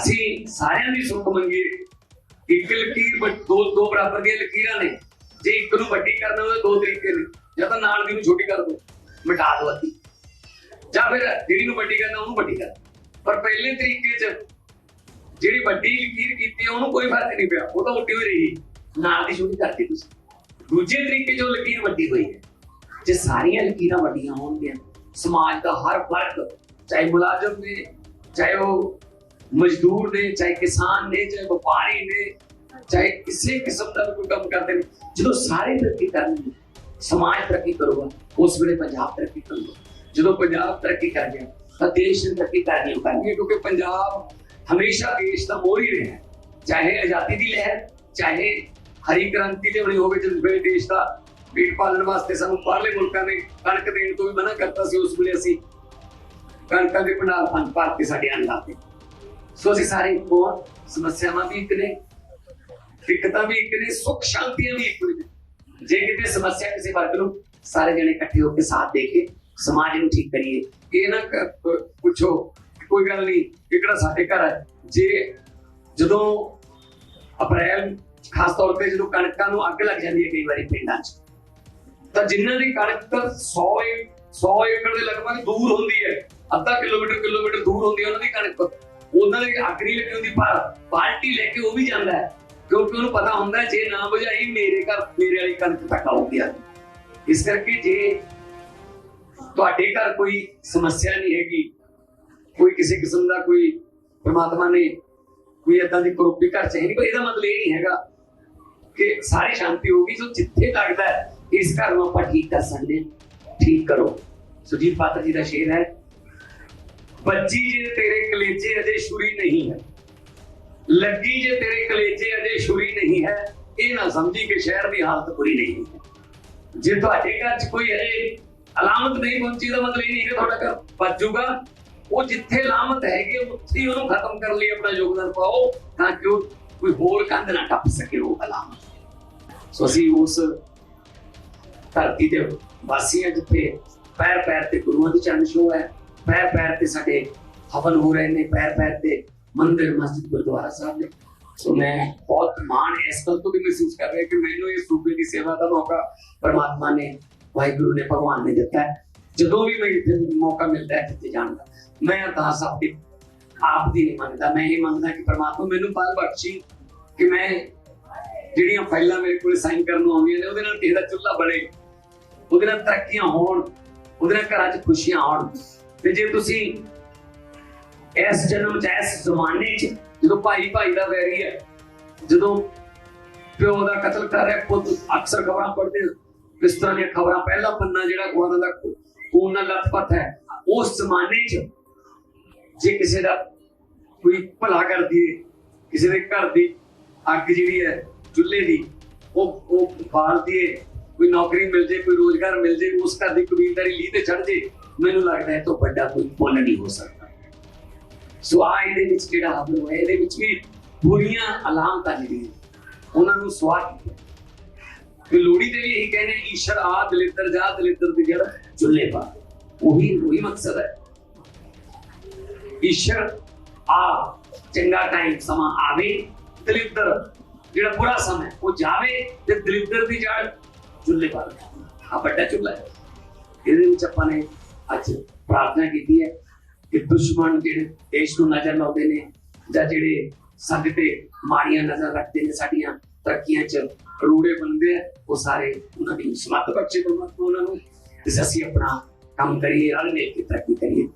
ਅਸੀਂ ਸਾਰਿਆਂ ਦੀ ਸੁੱਖ ਮੰਗੀਏ। ਇੱਕ ਲਕੀਰ ਦੋ ਦੋ ਬਰਾਬਰ ਦੀਆਂ ਲਕੀਰਾਂ ਨੇ। ਜੇ ਇੱਕ ਨੂੰ ਵੱਡੀ ਕਰਨਾ ਉਹਦੇ ਦੋ ਤਰੀਕੇ ਨੇ। ਜਾਂ ਤਾਂ ਨਾਲ ਦੀ ਨੂੰ ਛੋਟੀ ਕਰ ਦੋ, ਮਿਟਾ ਦੋ ਅੱਧੀ। ਜਾਂ ਫਿਰ ਜਿਹੜੀ ਨੂੰ ਵੱਡੀ ਕਰਨਾ, ਉਹਨੂੰ ਵੱਡੀ ਕਰ। ਪਰ ਪਹਿਲੇ ਤਰੀਕੇ 'ਚ ਜਿਹੜੀ ਵੱਡੀ ਲਕੀਰ ਕੀਤੀ ਹੈ ਉਹਨੂੰ ਕੋਈ ਫ਼ਰਕ ਨਹੀਂ ਪਿਆ। ਉਹ ਤਾਂ ਉੱਡੀ ਹੋਈ ਰਹੀ। ਨਾਲ ਦੀ ਛੋਟੀ ਕਰਤੀ ਤੁਸੀਂ। ਦੂਜੇ ਤਰੀਕੇ 'ਚ ਉਹ ਲਕੀਰ ਵੱਡੀ ਹੋਈ ਹੈ। ਜੇ ਸਾਰੀਆਂ ਲਕੀਰਾਂ ਵੱਡੀਆਂ ਹੋਣਗੀਆਂ, ਸਮਾਜ ਦਾ ਹਰ ਵਰਗ, ਚਾਹੇ ਮੁਲਾਜ਼ਮ ਨੇ, ਚਾਹੇ ਉਹ ਮਜ਼ਦੂਰ ਨੇ ਚਾਹੇ ਕਿਸਾਨ ਨੇ ਚਾਹੇ ਵਪਾਰੀ ਨੇ ਚਾਹੇ ਕਿਸੇ ਕਿਸਮ ਦਾ ਕੋਈ ਕੰਮ ਕਰਦੇ ਨੇ ਜਦੋਂ ਸਾਰੇ ਤਰੱਕੀ ਕਰਨਗੇ ਸਮਾਜ ਤਰੱਕੀ ਕਰੂਗਾ ਉਸ ਵੇਲੇ ਪੰਜਾਬ ਤਰੱਕੀ ਕਰੂਗਾ। ਜਦੋਂ ਪੰਜਾਬ ਤਰੱਕੀ ਕਰ ਗਿਆ, ਤਾਂ ਦੇਸ਼ ਨੇ ਤਰੱਕੀ ਕਰਨੀ ਹੀ ਕਰਨੀ ਹੈ, ਕਿਉਂਕਿ ਪੰਜਾਬ ਹਮੇਸ਼ਾ ਦੇਸ਼ ਦਾ ਮੋਹਰੀ ਰਿਹਾ ਹੈ। ਚਾਹੇ ਆਜ਼ਾਦੀ ਦੀ ਲਹਿਰ, ਚਾਹੇ ਹਰੀ ਕ੍ਰਾਂਤੀ ਲਿਆਉਣੀ ਹੋਵੇ ਜਦ ਵੇਲੇ ਦੇਸ਼ ਦਾ ਪੇਟ ਪਾਲਣ ਵਾਸਤੇ ਸਾਨੂੰ ਬਾਹਰਲੇ ਮੁਲਕਾਂ ਨੇ ਕਣਕ ਦੇਣ ਤੋਂ ਵੀ ਮਨਾ ਕਰਤਾ ਸੀ, ਉਸ ਵੇਲੇ ਅਸੀਂ ਕਣਕਾਂ ਦੇ ਭੰਡਾਰ ਪੰਜ ਭਾਰਤ ਕੇ ਸਾਡੇ ਅੰਨ ਲਾਤੇ ਸੋ ਅਸੀਂ ਸਾਰੇ ਇੱਕੋ ਸਮੱਸਿਆਵਾਂ ਵੀ ਇੱਕ ਨੇ, ਦਿੱਕਤਾਂ ਵੀ ਇੱਕ ਨੇ, ਸੁੱਖ ਸ਼ਾਂਤੀਆਂ ਵੀ ਇੱਕ ਨੇ। ਜੇ ਕਿਤੇ ਸਮੱਸਿਆ ਕਿਸੇ ਵਰਗ ਨੂੰ, ਸਾਰੇ ਜਣੇ ਇਕੱਠੇ ਹੋ ਕੇ ਸਾਥ ਦੇ ਕੇ ਸਮਾਜ ਨੂੰ ਠੀਕ ਕਰੀਏ। ਇਹ ਨਾ ਪੁੱਛੋ ਕੋਈ ਗੱਲ ਨਹੀਂ ਕਿਹੜਾ ਸਾਡੇ ਘਰ ਹੈ? ਜੇ ਜਦੋਂ ਅਪ੍ਰੈਲ, ਖਾਸ ਤੌਰ ਤੇ ਜਦੋਂ ਕਣਕਾਂ ਨੂੰ ਅੱਗ ਲੱਗ ਜਾਂਦੀ ਹੈ ਕਈ ਵਾਰੀ ਪਿੰਡਾਂ 'ਚ, ਤਾਂ ਜਿਨ੍ਹਾਂ ਦੀ ਕਣਕ 100 ਏ- 100 ਏਕੜ ਦੇ ਲਗਭਗ ਦੂਰ ਹੁੰਦੀ ਹੈ, ਅੱਧਾ ਕਿਲੋਮੀਟਰ ਕਿਲੋਮੀਟਰ ਦੂਰ ਹੁੰਦੀ ਹੈ ਉਹਨਾਂ ਦੀ ਕਣਕ। ਉਹਨਾਂ ਦੀ ਅੱਗ ਨਹੀਂ ਲੱਗੀ ਹੁੰਦੀ ਪਰ ਬਾਲਟੀ ਲੈ ਕੇ ਉਹ ਵੀ ਜਾਂਦਾ ਹੈ। ਕਿਉਂਕਿ ਉਹਨੂੰ ਪਤਾ ਹੁੰਦਾ ਜੇ ਨਾ ਬੁਝਾਈ, ਮੇਰੇ ਘਰ ਮੇਰੇ ਵਾਲੀ ਕਣਕ ਤੱਕ ਆਉਗੀ ਅੱਗ। ਇਸ ਕਰਕੇ ਜੇ ਤੁਹਾਡੇ ਘਰ ਕੋਈ ਸਮੱਸਿਆ ਨਹੀਂ ਹੈਗੀ, ਕੋਈ ਕਿਸੇ ਕਿਸਮ ਦਾ ਕੋਈ ਪਰਮਾਤਮਾ ਨੇ ਕੋਈ ਏਦਾਂ ਦੀ ਕਰੋਪੀ ਘਰ ਚ ਹੈ ਨਹੀਂ ਪਰ ਇਹਦਾ ਮਤਲਬ ਇਹ ਨਹੀਂ ਹੈਗਾ ਕਿ ਸਾਰੀ ਸ਼ਾਂਤੀ ਹੋਗੀ ਸੋ ਜਿੱਥੇ ਲੱਗਦਾ ਇਸ ਘਰ ਨੂੰ ਆਪਾਂ ਠੀਕ ਕਰ ਸਕਦੇ ਹਾਂ। ਠੀਕ ਕਰੋ। ਸੁਜੀਤ ਪਾਤਰ ਜੀ ਦਾ ਸ਼ੇਰ ਹੈ ਬੱਜੀ ਜੇ ਤੇਰੇ ਕਲੇਜੇ ਅਜੇ ਛੁਰੀ ਨਹੀਂ ਹੈ, ਲੱਗੀ ਜੇ ਤੇਰੇ ਕਲੇਜੇ ਅਜੇ ਛੁਰੀ ਨਹੀਂ ਹੈ, ਇਹ ਨਾ ਸਮਝੀ ਕਿ ਸ਼ਹਿਰ ਦੀ ਹਾਲਤ ਬੁਰੀ ਨਹੀਂ ਹੈ। ਜੇ ਤੁਹਾਡੇ ਘਰ 'ਚ ਕੋਈ ਹੈ ਅਲਾਮਤ ਨਹੀਂ ਪਹੁੰਚੀ ਦਾ ਮਤਲਬ ਇਹ ਨਹੀਂ ਕਿ ਤੁਹਾਡਾ ਘਰ ਬਚ ਉਹ ਜਿੱਥੇ ਅਲਾਮਤ ਹੈਗੀ, ਉੱਥੇ ਹੀ ਉਹਨੂੰ ਖਤਮ ਕਰਨ ਲਈ ਆਪਣਾ ਯੋਗਦਾਨ ਪਾਓ, ਤਾਂ ਕਿ ਉਹ ਕੋਈ ਹੋਰ ਕੰਧ ਨਾ ਟੱਪ ਸਕੇ ਉਹ ਅਲਾਮਤ। ਸੋ ਅਸੀਂ ਉਸ ਧਰਤੀ ਦੇ ਵਾਸੀ ਹਾਂ ਜਿੱਥੇ ਪੈਰ ਪੈਰ ਤੇ ਗੁਰੂਆਂ ਦੀ ਚਰਨ ਛੋਹ ਹੈ ਪੈਰ ਪੈਰ ਤੇ ਸਾਡੇ ਹਵਨ ਹੋ ਰਹੇ ਨੇ, ਪੈਰ ਪੈਰ ਤੇ ਮੰਦਿਰ, ਮਸਜਿਦ, ਗੁਰਦੁਆਰਾ ਸਾਹਿਬ ਨੇ। ਸੋ ਮੈਂ ਬਹੁਤ ਮਾਣ ਇਸ ਗੱਲ ਤੋਂ ਵੀ ਮਹਿਸੂਸ ਕਰ ਰਿਹਾ ਕਿ ਮੈਨੂੰ ਇਸ ਸੂਬੇ ਦੀ ਸੇਵਾ ਦਾ ਮੌਕਾ ਪਰਮਾਤਮਾ ਨੇ, ਵਾਹਿਗੁਰੂ ਨੇ, ਭਗਵਾਨ ਨੇ ਦਿੱਤਾ ਹੈ। ਜਦੋਂ ਵੀ ਮੈਨੂੰ ਮੌਕਾ ਮਿਲਦਾ ਹੈ ਇੱਥੇ ਜਾਣ ਦਾ, ਮੈਂ ਅਰਦਾਸ ਆਪਣੀ ਆਪ ਦੀ ਨਹੀਂ ਮੰਗਦਾ ਮੈਂ ਇਹ ਮੰਗਦਾ ਕਿ ਪਰਮਾਤਮਾ ਮੈਨੂੰ ਪਲ ਬਖਸ਼ੀ, ਕਿ ਮੈਂ ਜਿਹੜੀਆਂ ਫਾਈਲਾਂ ਮੇਰੇ ਕੋਲ ਸਾਈਨ ਕਰਨ ਨੂੰ ਆਉਂਦੀਆਂ ਨੇ, ਉਹਦੇ ਨਾਲ ਕਿਸੇ ਦਾ ਚੁੱਲ੍ਹਾ ਬਣੇ, ਉਹਦੇ ਨਾਲ ਤਰੱਕੀਆਂ ਹੋਣ, ਉਹਦੇ ਨਾਲ ਘਰਾਂ 'ਚ ਖੁਸ਼ੀਆਂ ਆਉਣ ਤੇ ਜੇ ਤੁਸੀਂ ਇਸ ਜਨਮ 'ਚ, ਇਸ ਜ਼ਮਾਨੇ 'ਚ ਜਦੋਂ ਭਾਈ ਭਾਈ ਦਾ ਵੈਰੀ ਹੈ, ਜਦੋਂ ਪਿਓ ਦਾ ਕਤਲ ਕਰ ਰਿਹਾ ਪੁੱਤ ਅਕਸਰ ਖਬਰਾਂ ਪੜ੍ਹਦੇ ਹਾਂ। ਇਸ ਤਰ੍ਹਾਂ ਦੀਆਂ ਖਬਰਾਂ ਪਹਿਲਾ ਪੰਨਾ ਜਿਹੜਾ ਅਖਬਾਰਾਂ ਦਾ ਖੂਨ ਨਾਲ ਲੱਥਪੱਥ ਹੈ, ਉਸ ਜ਼ਮਾਨੇ 'ਚ ਜੇ ਕਿਸੇ ਦਾ ਕੋਈ ਭਲਾ ਕਰ ਦਈਏ, ਕਿਸੇ ਦੇ ਘਰ ਦੀ ਅੱਗ ਜਿਹੜੀ ਹੈ, ਚੁੱਲ੍ਹੇ ਦੀ, ਉਹ ਉਹ ਬਾਲ ਦਈਏ, ਕੋਈ ਨੌਕਰੀ ਮਿਲ ਜੇ, ਕੋਈ ਰੋਜ਼ਗਾਰ ਮਿਲ ਜੇ, ਉਸ ਘਰ ਦੀ ਕਬੀਲਦਾਰੀ ਲੀਹ ਤੇ ਚੜ ਜੇ ਮੈਨੂੰ ਲੱਗਦਾ ਹੈ ਤੋਂ ਵੱਡਾ ਕੋਈ ਪੁੰਨ ਨਹੀਂ ਹੋ ਸਕਦਾ। ਸੋ ਆ ਇਹਦੇ ਵਿੱਚ ਕਿਹੜਾ ਹਬਲ ਹੋਇਆ? ਇਹਦੇ ਵਿੱਚ ਵੀ ਬੁਰੀਆਂ ਅਲਾਮਤਾਂ ਜਿਹੜੀਆਂ ਉਹਨਾਂ ਨੂੰ ਸਵਾਰ ਕਿ ਲੋੜੀ ਦੇ ਵੀ ਇਹੀ ਕਹਿੰਦੇ ਈਸ਼ਰ ਆ ਦਲਿੱਦਰ ਜਾ, ਦਲਿੱਦਰ ਦੀ ਜੜ, ਚੁੱਲ੍ਹੇ ਪਾ ਉਹੀ ਉਹੀ ਮਕਸਦ ਹੈ। ਈਸ਼ਰ ਆ, ਚੰਗਾ ਟਾਈਮ ਸਮਾਂ ਆਵੇ, ਦਲਿੱਦਰ, ਜਿਹੜਾ ਬੁਰਾ ਸਮਾਂ ਉਹ ਜਾਵੇ ਤੇ ਦਲਿੱਦਰ ਦੀ ਜੜ ਚੁੱਲੇ ਪਾ ਆ ਵੱਡਾ ਚੁੱਲ੍ਹਾ ਹੈ। ਇਹਦੇ ਵਿੱਚ ਆਪਾਂ ਨੇ ਅੱਜ ਪ੍ਰਾਰਥਨਾ ਕੀਤੀ ਹੈ ਕਿ ਦੁਸ਼ਮਣ ਜਿਹੜੇ ਦੇਸ਼ ਨੂੰ ਨਜ਼ਰ ਲਾਉਂਦੇ ਨੇ ਜਾਂ ਜਿਹੜੇ ਸਾਡੇ ਤੇ ਮਾੜੀਆਂ ਨਜ਼ਰ ਰੱਖਦੇ ਨੇ ਸਾਡੀਆਂ ਤਰੱਕੀਆਂ 'ਚ ਰੂੜੇ ਬਣਦੇ ਆ, ਉਹ ਸਾਰੇ ਉਹਨਾਂ ਦੀ ਸਮੱਤ ਬੱਚੇ ਪਰਮਾਤਮਾ ਉਹਨਾਂ ਨੂੰ। ਤੇ ਅਸੀਂ ਆਪਣਾ ਕੰਮ ਕਰੀਏ ਰਲ ਮਿਲ ਕੇ ਤਰੱਕੀ ਕਰੀਏ।